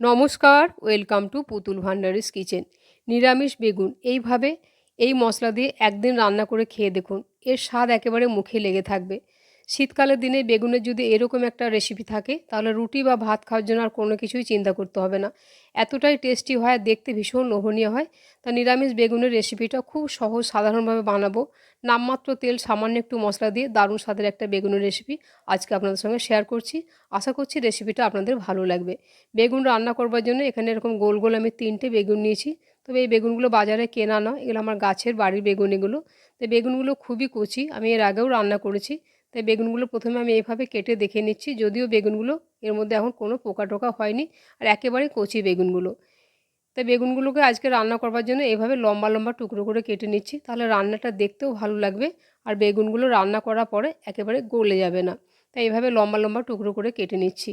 নমস্কার, welcome to পুতুল ভান্ডারিস kitchen. নিরামিষ বেগুন, এইভাবে এই মশলা দিয়ে একদিন রান্না করে খেয়ে দেখুন, এর স্বাদ একেবারে মুখে লেগে থাকবে। শীতকালের দিনে বেগুনের যদি এরকম একটা রেসিপি থাকে, তাহলে রুটি বা ভাত খাওয়ার জন্য আর কোনো কিছুই চিন্তা করতে হবে না। এতটাই টেস্টি হয় দেখতে ভীষণ লোভনীয় হয়। তা নিরামিষ বেগুনের রেসিপিটা খুব সহজ, সাধারণভাবে বানাবো। নামমাত্র তেল, সামান্য একটু মশলা দিয়ে দারুণ স্বাদের একটা বেগুনের রেসিপি আজকে আপনাদের সঙ্গে শেয়ার করছি। আশা করছি রেসিপিটা আপনাদের ভালো লাগবে। বেগুন রান্না করবার জন্য এখানে এরকম গোল গোল আমি তিনটে বেগুন নিয়েছি। তবে এই বেগুনগুলো বাজারে কেনা নয়, এগুলো আমার গাছের বাড়ির বেগুন এগুলো। তো বেগুনগুলো খুবই কচি, আমি এর আগেও রান্না করেছি। তাই বেগুনগুলো প্রথমে আমি এইভাবে কেটে দেখে নিচ্ছি, যদিও বেগুনগুলো এর মধ্যে এখন কোনো পোকা টোকা হয়নি আর একেবারে কচি বেগুনগুলো। তাই বেগুনগুলোকে আজকে রান্না করবার জন্য এইভাবে লম্বা লম্বা টুকরো করে কেটে নিচ্ছি, তাহলে রান্নাটা দেখতেও ভালো লাগবে আর বেগুনগুলো রান্না করার পরে একেবারে গলে যাবে না। তাই এইভাবে লম্বা লম্বা টুকরো করে কেটে নিচ্ছি।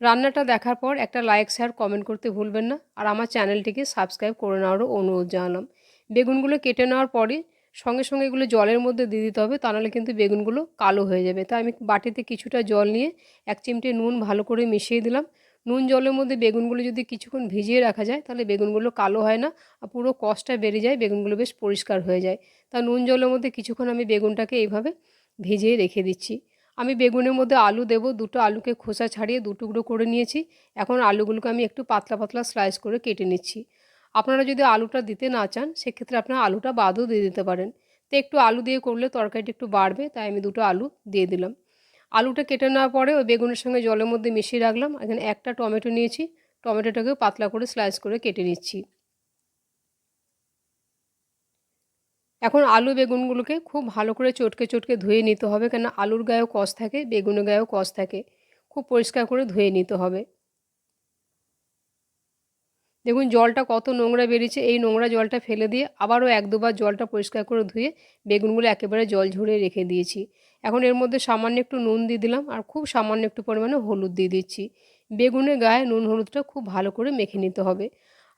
রান্নাটা দেখার পর একটা লাইক, শেয়ার, কমেন্ট করতে ভুলবেন না আর আমার চ্যানেলটিকে সাবস্ক্রাইব করে নেওয়ারও অনুরোধ জানালাম। বেগুনগুলো কেটে নেওয়ার পরে সঙ্গে সঙ্গে এগুলো জলের মধ্যে দিয়ে দিতে হবে, তা নাহলে কিন্তু বেগুনগুলো কালো হয়ে যাবে। তাই আমি বাটিতে কিছুটা জল নিয়ে এক চিমটে নুন ভালো করে মিশিয়ে দিলাম। নুন জলের মধ্যে বেগুনগুলো যদি কিছুক্ষণ ভিজিয়ে রাখা যায়, তাহলে বেগুনগুলো কালো হয় না আর পুরো কষটা বেড়ে যায়, বেগুনগুলো বেশ পরিষ্কার হয়ে যায়। তা নুন জলের মধ্যে কিছুক্ষণ আমি বেগুনটাকে এইভাবে ভিজিয়ে রেখে দিচ্ছি। আমি বেগুনের মধ্যে আলু দেবো, দুটো আলুকে খোসা ছাড়িয়ে দু টুকরো করে নিয়েছি। এখন আলুগুলোকে আমি একটু পাতলা পাতলা স্লাইস করে কেটে নিচ্ছি। আপনারা যদি আলুটা দিতে না চান, সেক্ষেত্রে আপনারা আলুটা বাদও দিয়ে দিতে পারেন। তো একটু আলু দিয়ে করলে তরকারিটা একটু বাড়বে, তাই আমি দুটো আলু দিয়ে দিলাম। আলুটা কেটে নেওয়ার পরে ওই বেগুনের সঙ্গে জলের মধ্যে মিশিয়ে রাখলাম। এখানে একটা টমেটো নিয়েছি, টমেটোটাকেও পাতলা করে স্লাইস করে কেটে নিচ্ছি। এখন আলু বেগুনগুলোকে খুব ভালো করে চটকে চটকে ধুয়ে নিতে হবে কেন আলুর গায়েও কষ থাকে, বেগুনের গায়েও কষ থাকে। খুব পরিষ্কার করে ধুয়ে নিতে হবে। দেখুন, জলটা কত নোংরা বেরিয়েছে, এই নোংরা জলটা ফেলে দিয়ে আবারও এক দুবার জলটা পরিষ্কার করে ধুয়ে বেগুনগুলো একেবারে জল ঝরিয়ে রেখে দিয়েছি। এখন এর মধ্যে সামান্য একটু নুন দিয়ে দিলাম আর খুব সামান্য একটু পরিমাণে হলুদ দিয়ে দিচ্ছি। বেগুনের গায়ে নুন হলুদটা খুব ভালো করে মেখে নিতে হবে।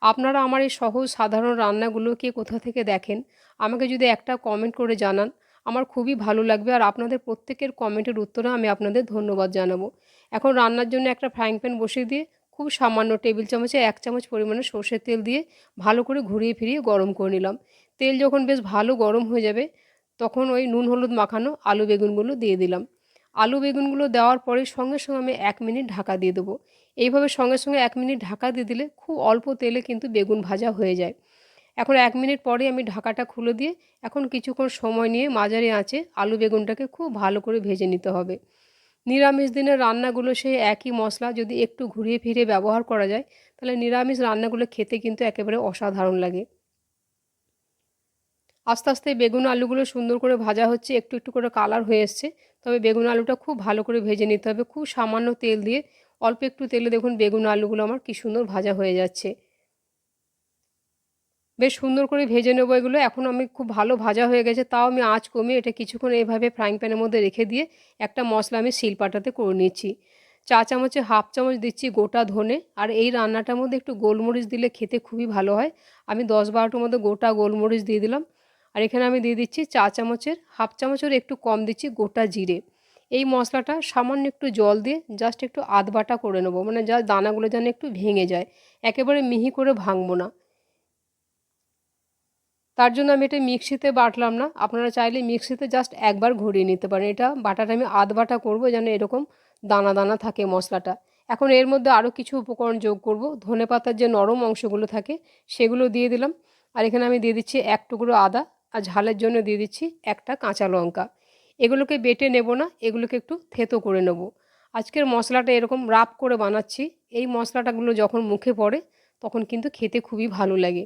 আপনারা আমার এই সহজ সাধারণ রান্নাগুলো কে কোথা থেকে দেখেন, আমাকে যদি একটা কমেন্ট করে জানান, আমার খুবই ভালো লাগবে আর আপনাদের প্রত্যেকের কমেন্টের উত্তরে আমি আপনাদের ধন্যবাদ জানাব। এখন রান্নার জন্য একটা ফ্রাইং প্যান বসিয়ে দিয়ে খুব সামান্য টেবিল চামচে এক চামচ পরিমাণে সর্ষের তেল দিয়ে ভালো করে ঘুরিয়ে ফিরিয়ে গরম করে নিলাম। তেল যখন বেশ ভালো গরম হয়ে যাবে, তখন ওই নুন, হলুদ মাখানো আলু বেগুনগুলো দিয়ে দিলাম। আলু বেগুনগুলো দেওয়ার পরে সঙ্গে সঙ্গে আমি এক মিনিট ঢাকা দিয়ে দেবো। এইভাবে সঙ্গে সঙ্গে এক মিনিট ঢাকা দিয়ে দিলে খুব অল্প তেলে কিন্তু বেগুন ভাজা হয়ে যায়। এখন এক মিনিট পরে আমি ঢাকাটা খুলে দিয়ে এখন কিছুক্ষণ সময় নিয়ে মাঝারি আঁচে আলু বেগুনটাকে খুব ভালো করে ভেজে নিতে হবে। নিরামিষ দিনের রান্নাগুলো সেই একই মশলা যদি একটু ঘুরিয়ে ফিরে ব্যবহার করা যায়, তাহলে নিরামিষ রান্নাগুলো খেতে কিন্তু একেবারে অসাধারণ লাগে। আস্তে আস্তে বেগুন আলুগুলো সুন্দর করে ভাজা হচ্ছে, একটু একটু করে কালার হয়ে এসছে। তবে বেগুন আলুটা খুব ভালো করে ভেজে নিতে হবে। খুব সামান্য তেল দিয়ে অল্প একটু তেলে দেখুন বেগুন আলুগুলো আমার কি সুন্দর ভাজা হয়ে যাচ্ছে। বেশ সুন্দর করে ভেজে নেব এগুলো। এখন আমি খুব ভালো ভাজা হয়ে গেছে, তাও আমি আঁচ কমিয়ে এটা কিছুক্ষণ এইভাবে ফ্রাইং প্যানের মধ্যে রেখে দিয়ে একটা মশলা আমি শিলপাটাতে করে নিচ্ছি। চা চামচে হাফ চামচ দিচ্ছি গোটা ধনে, আর এই রান্নাটার মধ্যে একটু গোলমরিচ দিলে খেতে খুবই ভালো হয়। আমি দশ বারোটার মধ্যে গোটা গোলমরিচ দিয়ে দিলাম। আর এখানে আমি দিয়ে দিচ্ছি চা চামচের হাফ চামচের একটু কম দিচ্ছি গোটা জিরে। এই মশলাটা সামান্য একটু জল দিয়ে জাস্ট একটু আধ বাটা করে নেব মানে যা দানাগুলো যেন একটু ভেঙে যায়। একেবারে মিহি করে ভাঙবো না। তার জন্য আমি এটা মিক্সিতে বাটলাম না। আপনারা চাইলে মিক্সিতে জাস্ট একবার ঘুরিয়ে নিতে পারেন। এটা বাটাটা আমি আধ বাটা করব যেন এরকম দানা দানা থাকে মশলাটা। এখন এর মধ্যে আরও কিছু উপকরণ যোগ করব। ধনে পাতার যে নরম অংশগুলো থাকে সেগুলো দিয়ে দিলাম। আর এখানে আমি দিয়ে দিচ্ছি এক টুকরো আদা। আর ঝালের জন্য দিয়ে দিচ্ছি একটা কাঁচা লঙ্কা। এগুলোকে বেটে নেব না, এগুলোকে একটু থেতো করে নেব। আজকের মশলাটা এরকম রাপ করে বানাচ্ছি। এই মশলাটাগুলো যখন মুখে পড়ে, তখন কিন্তু খেতে খুবই ভালো লাগে।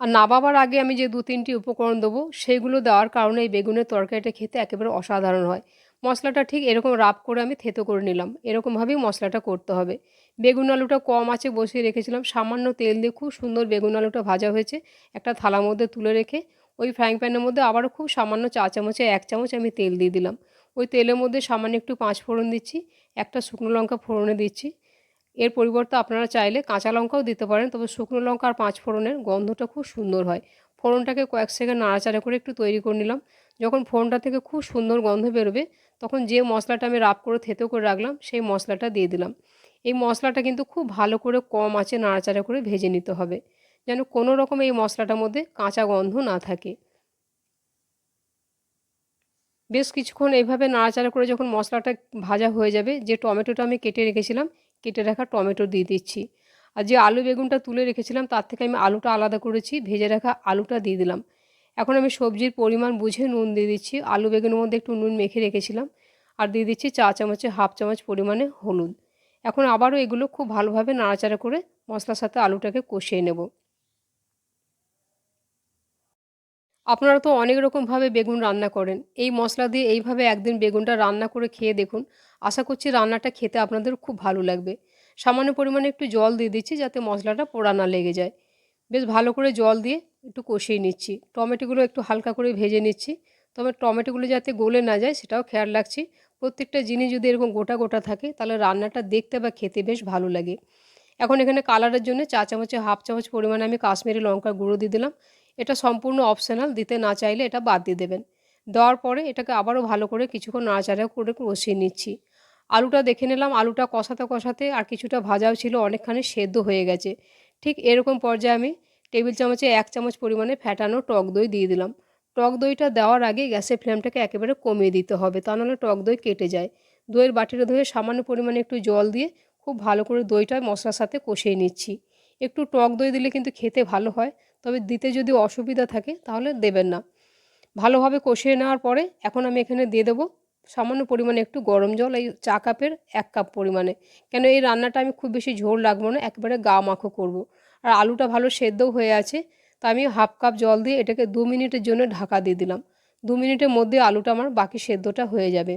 আর না নাবাবার আগে আমি যে দু তিনটি উপকরণ দেবো সেইগুলো দেওয়ার কারণে এই বেগুনের তরকারিটা খেতে একেবারে অসাধারণ হয়। মশলাটা ঠিক এরকম রাপ করে আমি থেতো করে নিলাম। এরকমভাবেই মশলাটা করতে হবে। বেগুন আলুটা কম আছে বসিয়ে রেখেছিলাম। সামান্য তেল দিয়ে খুব সুন্দর বেগুন আলুটা ভাজা হয়েছে। একটা থালার মধ্যে তুলে রেখে ওই ফ্রাইং প্যানের মধ্যে আবারও খুব সামান্য চা চামচে, এক চামচ আমি তেল দিয়ে দিলাম। ওই তেলের মধ্যে সামান্য একটু পাঁচ ফোড়ন দিচ্ছি, একটা শুকনো লঙ্কা ফোড়নে দিচ্ছি। এর পরিবর্তে আপনারা চাইলে কাঁচা লঙ্কাও দিতে পারেন, তবে শুকনো লঙ্কা আর পাঁচ ফোড়নের গন্ধটা খুব সুন্দর হয়। ফোড়নটাকে কয়েক সেকেন্ড নাড়াচাড়া করে একটু তৈরি করে নিলাম। যখন ফোড়নটা থেকে খুব সুন্দর গন্ধ বেরোবে, তখন যে মশলাটা আমি রাপ করে, থেতো করে রাখলাম, সেই মশলাটা দিয়ে দিলাম। এই মশলাটা কিন্তু খুব ভালো করে কম আঁচে নাড়াচাড়া করে ভেজে নিতে হবে, যেন কোনো রকম এই মশলাটার মধ্যে কাঁচা গন্ধ না থাকে। বেশ কিছুক্ষণ এইভাবে নাড়াচাড়া করে যখন মশলাটা ভাজা হয়ে যাবে, যে টমেটোটা আমি কেটে রেখেছিলাম কেটে রাখা টমেটো দিয়ে দিচ্ছি। আর যে আলু বেগুনটা তুলে রেখেছিলাম, তার থেকে আমি আলুটা আলাদা করেছি, ভেজে রাখা আলুটা দিয়ে দিলাম। এখন আমি সবজির পরিমাণ বুঝে নুন দিয়ে দিচ্ছি। আলু বেগুনের মধ্যে একটু নুন মেখে রেখেছিলাম। আর দিয়ে দিচ্ছি চা চামচে, হাফ চামচ পরিমাণে হলুদ। এখন আবারও এগুলো খুব ভালোভাবে নাড়াচাড়া করে মশলার সাথে আলুটাকে কষিয়ে নেব। আপনারা তো অনেক রকমভাবে বেগুন রান্না করেন। এই মশলা দিয়ে এইভাবে একদিন বেগুনটা রান্না করে খেয়ে দেখুন। আশা করছি রান্নাটা খেতে আপনাদের খুব ভালো লাগবে। সামান্য পরিমাণে একটু জল দিয়ে দিচ্ছি যাতে মশলাটা পোড়া না লেগে যায়। বেশ ভালো করে জল দিয়ে একটু কষিয়ে নিচ্ছি। টমেটোগুলো একটু হালকা করে ভেজে নিচ্ছি। তবে টমেটোগুলো যাতে গলে না যায় সেটাও খেয়াল রাখছি। প্রত্যেকটা জিনিস যদি এরকম গোটা গোটা থাকে, তাহলে রান্নাটা দেখতে বা খেতে বেশ ভালো লাগে। এখন এখানে কালারের জন্য চা চামচে হাফ চামচ পরিমাণে আমি কাশ্মীরি লঙ্কার গুঁড়ো দিয়ে দিলাম। এটা সম্পূর্ণ অপশনাল দিতে না চাইলে এটা বাদ দিয়ে দেবেন। দেওয়ার পরে এটাকে আবারও ভালো করে কিছুক্ষণ নাড়াচাড়া করে কষিয়ে নিচ্ছি। আলুটা দেখে নিলাম, আলুটা কষাতে কষাতে আর কিছুটা ভাজাও ছিল, অনেকখানি সেদ্ধ হয়ে গেছে। ঠিক এরকম পর্যায়ে আমি টেবিল চামচে এক চামচ পরিমাণে ফ্যাটানো টক দই দিয়ে দিলাম। টক দইটা দেওয়ার আগে গ্যাসের ফ্লেমটাকে একেবারে কমিয়ে দিতে হবে, তা নাহলে টক দই কেটে যায়। দইয়ের বাটিটা ধুয়ে সামান্য পরিমাণে একটু জল দিয়ে খুব ভালো করে দইটা মশলার সাথে কষিয়ে নিচ্ছি। একটু টক দই দিলে কিন্তু খেতে ভালো হয় তবে দিতে যদি অসুবিধা থাকে তাহলে দেবেন না। ভালোভাবে কষিয়ে নেওয়ার পরে এখন আমি এখানে দিয়ে দেবো সামান্য পরিমাণে একটু গরম জল, এই চা কাপের এক কাপ পরিমাণে। কেন এই রান্নাটা আমি খুব বেশি ঝোল রাখব না, একেবারে গা মাখো করব। আর আলুটা ভালো সেদ্ধও হয়ে আছে, তা আমি হাফ কাপ জল দিয়ে এটাকে দু মিনিটের জন্য ঢাকা দিয়ে দিলাম। দু মিনিটের মধ্যে আলুটা আমার বাকি সেদ্ধটা হয়ে যাবে।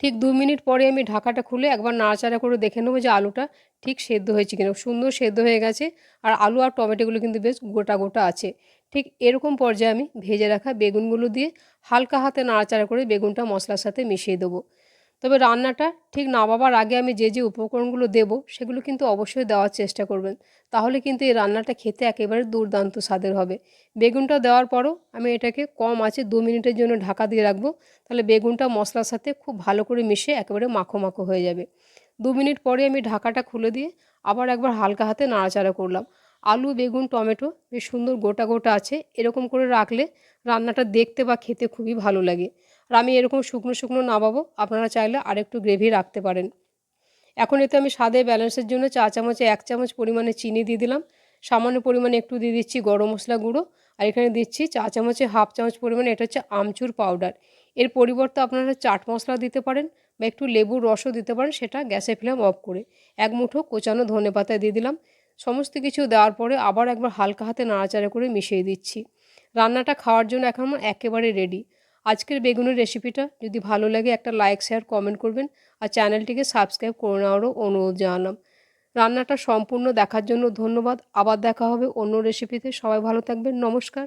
ঠিক দু মিনিট পরে আমি ঢাকাটা খুলে একবার নাড়াচাড়া করে দেখে নেব যে আলুটা ঠিক সেদ্ধ হয়েছে কিনা। সুন্দর সেদ্ধ হয়ে গেছে আর আলু আর টমেটোগুলো কিন্তু বেশ গোটা গোটা আছে। ঠিক এরকম পর্যায়ে আমি ভেজে রাখা বেগুনগুলো দিয়ে হালকা হাতে নাড়াচাড়া করে বেগুনটা মশলার সাথে মিশিয়ে দেবো। তবে রান্নাটা ঠিক না নামাবার আগে আমি যে যে উপকরণগুলো দেব সেগুলো কিন্তু অবশ্যই দেওয়ার চেষ্টা করবেন। তাহলে কিন্তু এই রান্নাটা খেতে একেবারে দুর্দান্ত স্বাদের হবে। বেগুনটা দেওয়ার পরও আমি এটাকে কম আছে দু মিনিটের জন্য ঢাকা দিয়ে রাখব। তাহলে বেগুনটা মশলার সাথে খুব ভালো করে মিশে একেবারে মাখো মাখো হয়ে যাবে। দু মিনিট পরে আমি ঢাকাটা খুলে দিয়ে আবার একবার হালকা হাতে নাড়াচাড়া করলাম। আলু, বেগুন, টমেটো বেশ সুন্দর গোটা গোটা আছে। এরকম করে রাখলে রান্নাটা দেখতে বা খেতে খুবই ভালো লাগে। আর আমি এরকম শুকনো শুকনো নামাবো, আপনারা চাইলে আরেকটু গ্রেভি রাখতে পারেন। এখন এতে আমি স্বাদে ব্যালেন্সের জন্য চা চামচে এক চামচ পরিমাণে চিনি দিয়ে দিলাম। সামান্য পরিমাণে একটু দিয়ে দিচ্ছি গরম মশলা গুঁড়ো। আর এখানে দিচ্ছি চা চামচে হাফ চামচ পরিমাণে, এটা হচ্ছে আমচুর পাউডার এর পরিবর্তে আপনারা চাট মশলা দিতে পারেন বা একটু লেবুর রসও দিতে পারেন, সেটা গ্যাসে ফ্লেম অফ করে। এক মুঠো কোচানো ধনে পাতা দিয়ে দিলাম। সমস্ত কিছু দেওয়ার পরে আবার একবার হালকা হাতে নাড়াচাড়া করে মিশিয়ে দিচ্ছি। রান্নাটা খাওয়ার জন্য এখন একেবারে রেডি আজকের বেগুনের রেসিপিটা যদি ভালো লাগে একটা লাইক শেয়ার কমেন্ট করবেন আর চ্যানেলটিকে সাবস্ক্রাইব করে নেওয়ারও অনুরোধ জানালাম। রান্নাটা সম্পূর্ণ দেখার জন্য ধন্যবাদ। আবার দেখা হবে অন্য রেসিপিতে সবাই ভালো থাকবেন। নমস্কার।